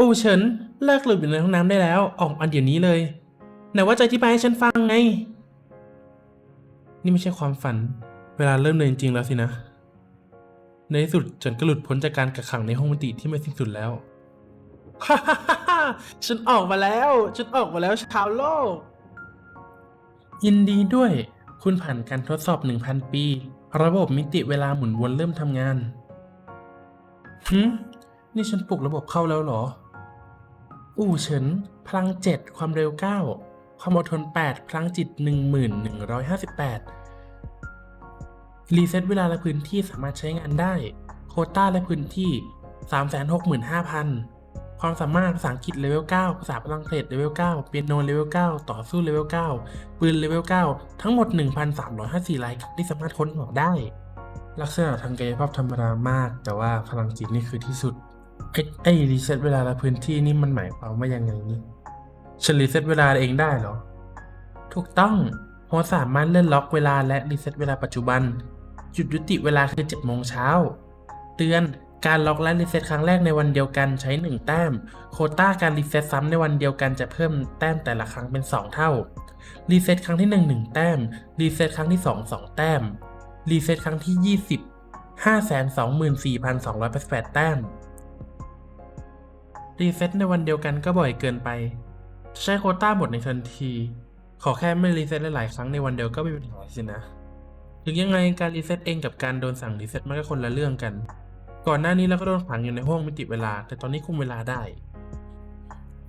อูเฉินเลิกหลบอยู่ในห้องน้ำได้แล้ว ออกมาเดี๋ยวนี้เลยไหนว่าจะอธิบายให้ฉันฟังไง นี่ไม่ใช่ความฝัน เวลาเริ่มเลยจริงๆแล้วสินะ ในที่สุดฉันก็หลุดพ้นจากการกักขังในห้องมิติที่ไม่สิ้นสุดแล้วฮ่าฮ่าฮ่าฉันออกมาแล้ว ฉันออกมาแล้วชาวโลก ยินดีด้วย คุณผ่านการทดสอบ 1,000 ปี ระบบมิติเวลาหมุนวนเริ่มทำงานหืมนี่ฉันปลุกระบบเข้าแล้วเหรอ อู่เฉิน พลัง 7 ความเร็ว 9 ความอดทน 8 พลังจิต 1158 รีเซ็ตเวลาและพื้นที่สามารถใช้งานได้ โคต้าและพื้นที่ 365,000 ความสามารถภาษาอังกฤษเลเวล 9 ภาษาพลังเพลทเลเวล 9 เปียโนเลเวล 9 ต่อสู้เลเวล 9 ปืนเลเวล 9 ทั้งหมด 1,354รายการที่สามารถค้นหาได้ ลักษณะทางกายภาพธรรมดามาก แต่ว่าพลังจิตนี่คือที่สุด ไอ้ไอ้รีเซ็ตเวลาและพื้นที่นี่มันหมายความว่ายังไงนี่ฉันรีเซ็ตเวลาเองได้เหรอ ถูกต้องเพราะสามารถเลื่อนล็อกเวลาและรีเซ็ตเวลาปัจจุบัน จุดยุติเวลาคือ7โมงเช้า เตือนการล็อกและรีเซ็ตครั้งแรกในวันเดียวกันใช้ 1 แต้ม โคต้าการรีเซ็ตซ้ำในวันเดียวกันจะเพิ่มแต้มแต่ละครั้งเป็น 2 เท่า รีเซ็ตครั้งที่ 1 1 แต้ม รีเซ็ตครั้งที่ 2 2 แต้ม รีเซ็ตครั้งที่ 20 524,288 แต้ม รีเซ็ตในวันเดียวกันก็บ่อยเกินไป ใช้โคต้าหมดในทันที ขอแค่ไม่รีเซ็ตหลายๆครั้งในวันเดียวก็ไม่เป็นปัญหาสินะ ถึงยังไงการรีเซ็ตเองกับการโดนสั่งรีเซ็ตมันก็คนละเรื่องกัน ก่อนหน้านี้เราก็โดนขังอยู่ในห้องมิติเวลา แต่ตอนนี้คุมเวลาได้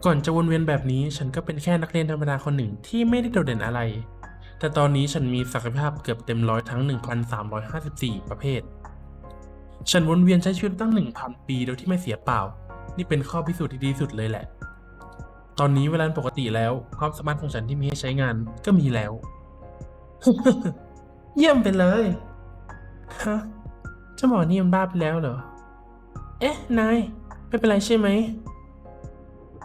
ก่อนจะวนเวียนแบบนี้ฉันก็เป็นแค่นักเรียนธรรมดาคนหนึ่งที่ไม่ได้โดดเด่นอะไร แต่ตอนนี้ฉันมีศักยภาพเกือบเต็มร้อยทั้ง 1,354 ประเภท ฉันวนเวียนใช้ชีวิตตั้ง 1,000 ปีโดยที่ไม่เสียเปล่า นี่เป็นข้อพิสูจน์ที่ดีสุดเลยแหละ ตอนนี้เวลาปกติแล้ว ความสามารถของฉันที่มีให้ใช้งานก็มีแล้ว เยี่ยมไปเลยฮะเจ้าหมอนี่มันบ้าไปแล้วเหรอ เอ๊ะ นาย ไม่เป็นไรใช่ไหม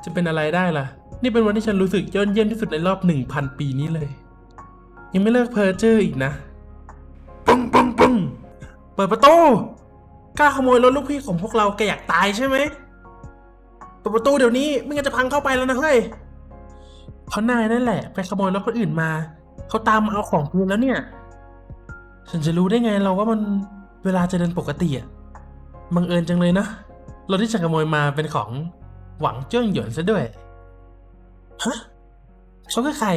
จะเป็นอะไรได้ล่ะ นี่เป็นวันที่ฉันรู้สึกยอดเยี่ยมที่สุดในรอบหนึ่งพันปีนี้เลย ยังไม่เลิกเพ้อเจ้ออีกนะปึ้งปึ้งปึ้งเปิดประตูกล้าขโมยรถลูกพี่ของพวกเราแกอยากตายใช่ไหม ปิดประตูเดี๋ยวนี้ไม่งั้นจะพังเข้าไปแล้วนะเฮ้ยเพรานายนั่นแหละ ไปขโมยรถคนอื่นมาเขาตามมาเอาของคืนแล้วเนี่ย ฉันจะรู้ได้ไงเราว่ามันเวลาจะเดินปกติอะบังเอิญจังเลยนะรถที่ฉันขโมยมาเป็นของหวังเจิ้งหยวนซะด้วยฮะเขาคือใคร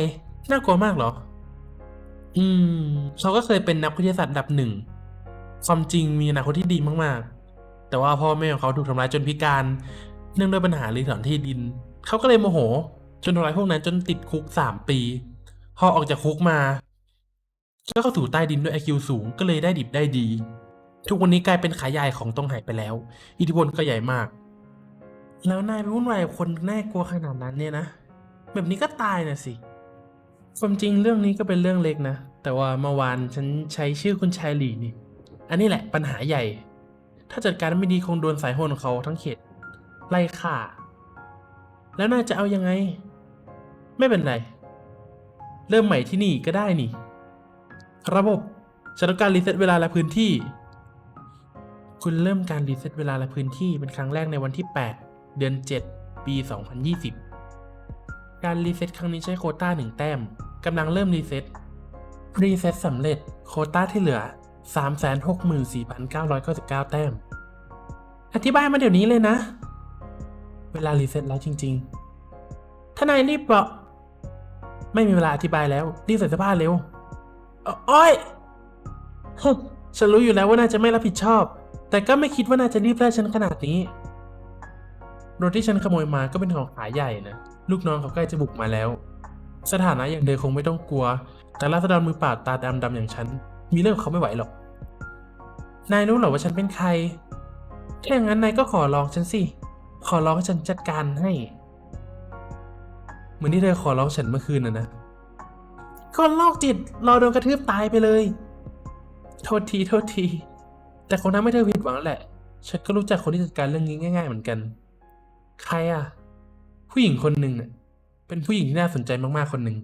น่ากลัวมากเหรอ อืมเขาก็เคยเป็นนักวิทยาศาสตร์ดับหนึ่งความจริงมีอนาคตที่ดีมากๆ แต่ว่าพ่อแม่ของเขาถูกทำร้ายจนพิการ เนื่องด้วยปัญหารีสอร์ทที่ดิน เขาก็เลยโมโห จนทำร้ายพวกนั้นจนติดคุกสามปี พอออกจากคุกมาก็เข้าสู่ใต้ดินด้วย IQ สูงก็เลยได้ดิบได้ดี ทุกวันนี้กลายเป็นขายใหญ่ของตรงไหไปแล้ว อิทธิพลก็ใหญ่มาก แล้วนายไปวุ่นวายคนน่ากลัวขนาดนั้นเนี่ยนะ แบบนี้ก็ตายนะสิความจริงเรื่องนี้ก็เป็นเรื่องเล็กนะ แต่ว่าเมื่อวานฉันใช้ชื่อคุณชายหลีนี่ อันนี้แหละปัญหาใหญ่ ถ้าจัดการไม่ดีคงโดนสายโหนของเขาทั้งเขต ไล่ฆ่า แล้วน่าจะเอายังไง ไม่เป็นไร เริ่มใหม่ที่นี่ก็ได้นี่ ระบบฉันต้องการรีเซ็ตเวลาและพื้นที่ คุณเริ่มการรีเซ็ตเวลาและพื้นที่เป็นครั้งแรกในวันที่ 8 เดือน 7 ปี 2020 การรีเซ็ตครั้งนี้ใช้โคต้า 1 แต้มกำลังเริ่มรีเซ็ตรีเซ็ตสำเร็จโคต้าที่เหลือ 364,999 แต้ม อธิบายมาเดี๋ยวนี้เลยนะ เวลารีเซ็ตแล้วจริงๆถ้านายรีบบอก ไม่มีเวลาอธิบายแล้ว รีบใส่เสื้อผ้าเร็วอ่อโอ้ยฉันรู้อยู่แล้วว่านายจะไม่รับผิดชอบ แต่ก็ไม่คิดว่านายจะรีบไล่ฉันขนาดนี้รถที่ฉันขโมยมาก็เป็นของขายใหญ่นะ ลูกน้องเขาใกล้จะบุกมาแล้ว สถานะอย่างเธอคงไม่ต้องกลัว แต่ราษฎรมือปล่าตาดำๆอย่างฉัน มีเรื่องกับเขาไม่ไหวหรอก นายรู้หรอว่าฉันเป็นใคร ถ้าอย่างนั้นนายก็ขอร้องฉันสิ ขอร้องฉันจัดการให้ เหมือนที่เธอขอร้องฉันเมื่อคืนน่ะนะ คนโรคจิตรอโดนกระทืบตายไปเลย โทษทีโทษที แต่คงทำให้เธอผิดหวังแหละ ฉันก็รู้จักคนที่จัดการเรื่องนี้ง่าย ๆ เหมือนกัน ใครอะ ผู้หญิงคนหนึ่งน่ะเป็นผู้หญิงที่น่าสนใจมากๆคนหนึ่ง